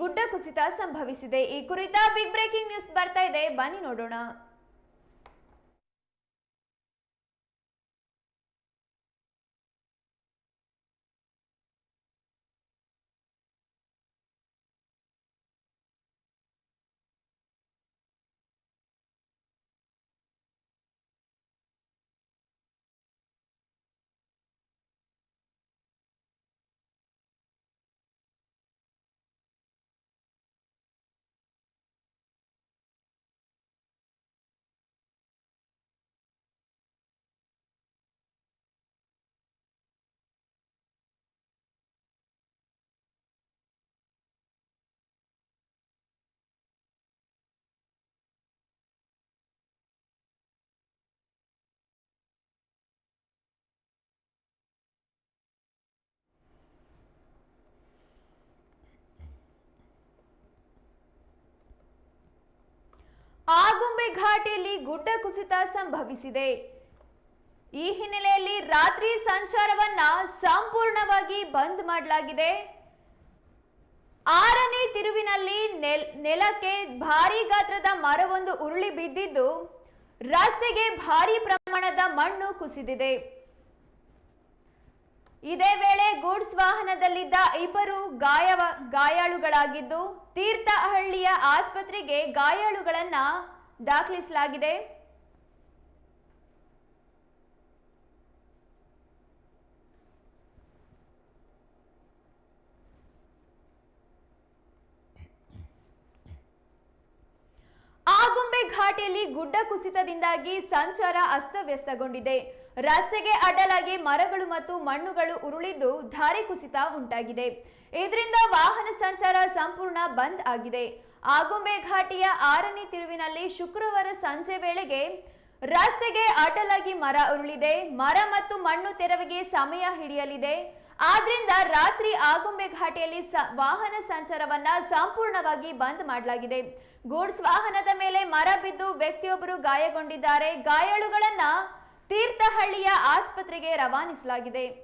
ಗುಡ್ಡ ಕುಸಿತ ಸಂಭವಿಸಿದೆ. ಈ ಕುರಿತ ಬಿಗ್ ಬ್ರೇಕಿಂಗ್ ನ್ಯೂಸ್ ಬರ್ತಾ ಇದೆ. ಬನ್ನಿ ನೋಡೋಣ ಆಗುಂಬೆ ಘಾಟಿಯಲ್ಲಿ ಗುಡ್ಡ ಕುಸಿತ ಸಂಭವಿಸಿದೆ. ಈ ಹಿನ್ನೆಲೆಯಲ್ಲಿ ರಾತ್ರಿ ಸಂಚಾರವನ್ನ ಸಂಪೂರ್ಣವಾಗಿ ಬಂದ್ ಮಾಡಲಾಗಿದೆ. ಆರನೇ ತಿರುವಿನಲ್ಲಿ ನೆಲ್- ನೆಲಕ್ಕೆ ಭಾರಿ ಗಾತ್ರದ ಮರವೊಂದು ಉರುಳಿ ಬಿದ್ದಿದ್ದು, ರಸ್ತೆಗೆ ಭಾರಿ ಪ್ರಮಾಣದ ಮಣ್ಣು ಕುಸಿದಿದೆ. ಇದೇ ವೇಳೆ ಗೂಡ್ಸ್ ವಾಹನದಲ್ಲಿದ್ದ ಇಬ್ಬರು ಗಾಯವ, ಗಾಯಾಳುಗಳಾಗಿದ್ದು, ತೀರ್ಥಹಳ್ಳಿಯ ಆಸ್ಪತ್ರೆಗೆ ಗಾಯಾಳುಗಳನ್ನ ದಾಖಲಿಸಲಾಗಿದೆ. ಆಗುಂಬೆ ಘಾಟಿಯಲ್ಲಿ ಗುಡ್ಡ ಕುಸಿತದಿಂದಾಗಿ ಸಂಚಾರ ಅಸ್ತವ್ಯಸ್ತಗೊಂಡಿದೆ. ರಸ್ತೆಗೆ ಅಡ್ಡಲಾಗಿ ಮರಗಳು ಮತ್ತು ಮಣ್ಣುಗಳು ಉರುಳಿದ್ದು ಧಾರೆ ಕುಸಿತ ಉಂಟಾಗಿದೆ. ಇದರಿಂದ ವಾಹನ ಸಂಚಾರ ಸಂಪೂರ್ಣ ಬಂದ್ ಆಗಿದೆ. ಆಗುಂಬೆ ಘಾಟಿಯ ಆರನೇ ತಿರುವಿನಲ್ಲಿ ಶುಕ್ರವಾರ ಸಂಜೆ ವೇಳೆಗೆ ರಸ್ತೆಗೆ ಅಡ್ಡಲಾಗಿ ಮರ ಉರುಳಿದೆ. ಮರ ಮತ್ತು ಮಣ್ಣು ತೆರವಿಗೆ ಸಮಯ ಹಿಡಿಯಲಿದೆ. ಆದ್ರಿಂದ ರಾತ್ರಿ ಆಗುಂಬೆ ಘಾಟಿಯಲ್ಲಿ ವಾಹನ ಸಂಚಾರವನ್ನ ಸಂಪೂರ್ಣವಾಗಿ ಬಂದ್ ಮಾಡಲಾಗಿದೆ. ಗೂಡ್ಸ್ ವಾಹನದ ಮೇಲೆ ಮರ ಬಿದ್ದು ವ್ಯಕ್ತಿಯೊಬ್ಬರು ಗಾಯಗೊಂಡಿದ್ದಾರೆ. ಗಾಯಾಳುಗಳನ್ನ ತೀರ್ಥಹಳ್ಳಿಯ ಆಸ್ಪತ್ರೆಗೆ ರವಾನಿಸಲಾಗಿದೆ.